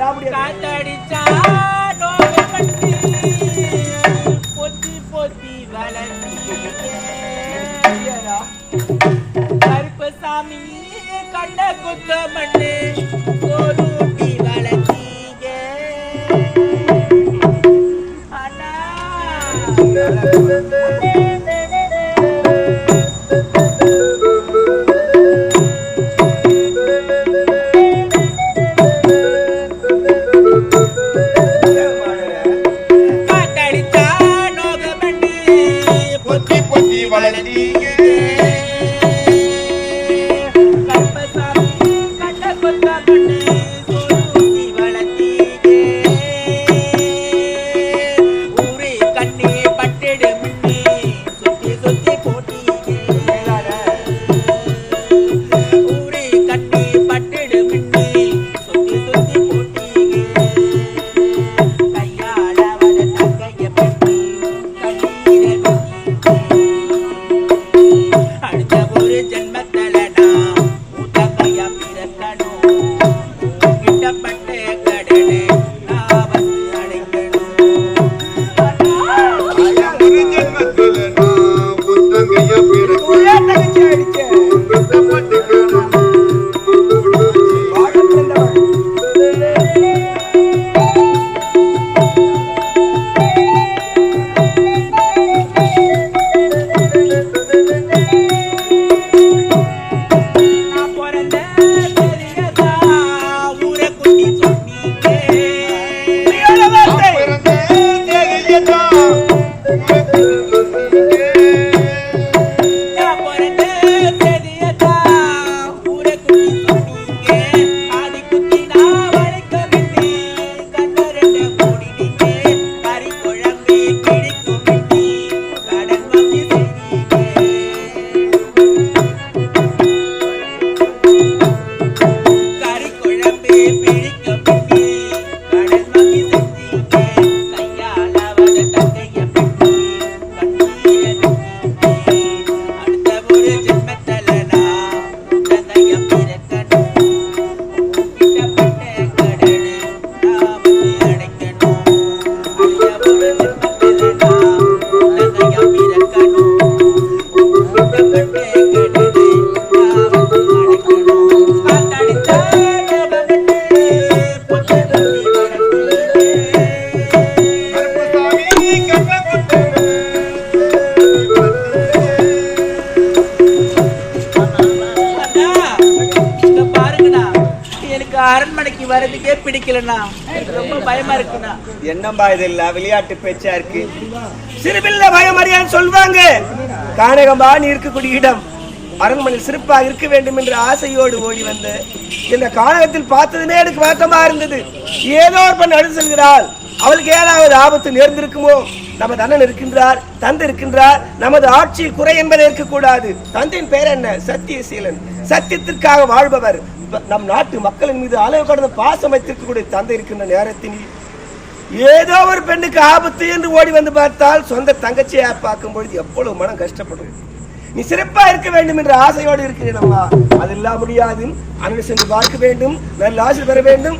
காத்தடிச்சா நோவு பொத்தி பொத்தி வளர்த்தீங்க கருப்பசாமி கண்ட குத்த மண்ணு சோறுட்டி பொத்தி Yep. அரண்மனைக்கு வர்றதுக்கே பிடிக்கலண்ணா. ரொம்ப பயமா இருக்குண்ணா. என்னம்பா இதெல்லாம் விளையாட்டு பேச்சா இருக்கு? சிறுபில்ல பயமறியான்னு சொல்வாங்க. கானகம்பா நீ இருக்கக்கூடிய இடம். அரண்மனையில் சிறப்பாக இருக்க வேண்டும் என்ற ஆசையோடு ஓடி வந்து இந்த காலகத்தில் பார்த்ததுமே எனக்கு வருத்தமா இருந்தது. ஏதோ ஒரு பெண் அடுத்து செல்கிறாள் அவளுக்கு ஏதாவது ஆபத்து நேர்ந்திருக்குமோ? நமது அண்ணன் இருக்கின்றார் தந்தை இருக்கின்றார் நமது ஆட்சியில் குறை என்பதே இருக்கக்கூடாது. தந்தையின் பெயர் என்ன? சத்தியசீலன். சத்தியத்திற்காக வாழ்பவர். நம் நாட்டு மக்களின் மீது அளவு கடந்த பாசம் வைத்திருக்கக்கூடிய தந்தை இருக்கின்ற நேரத்தினில் ஏதோ ஒரு பெண்ணுக்கு ஆபத்து என்று ஓடி வந்து பார்த்தால் சொந்த தங்கச்சியை பார்க்கும் பொழுது எவ்வளவு மனம் கஷ்டப்படும். நீ சிறப்பா இருக்க வேண்டும் என்ற ஆசையோடு இருக்கிறேன் அம்மா. இல்லாம முடியாது அண்ணன் சென்று பார்க்க வேண்டும் நல்ல ஆசை பெற வேண்டும்.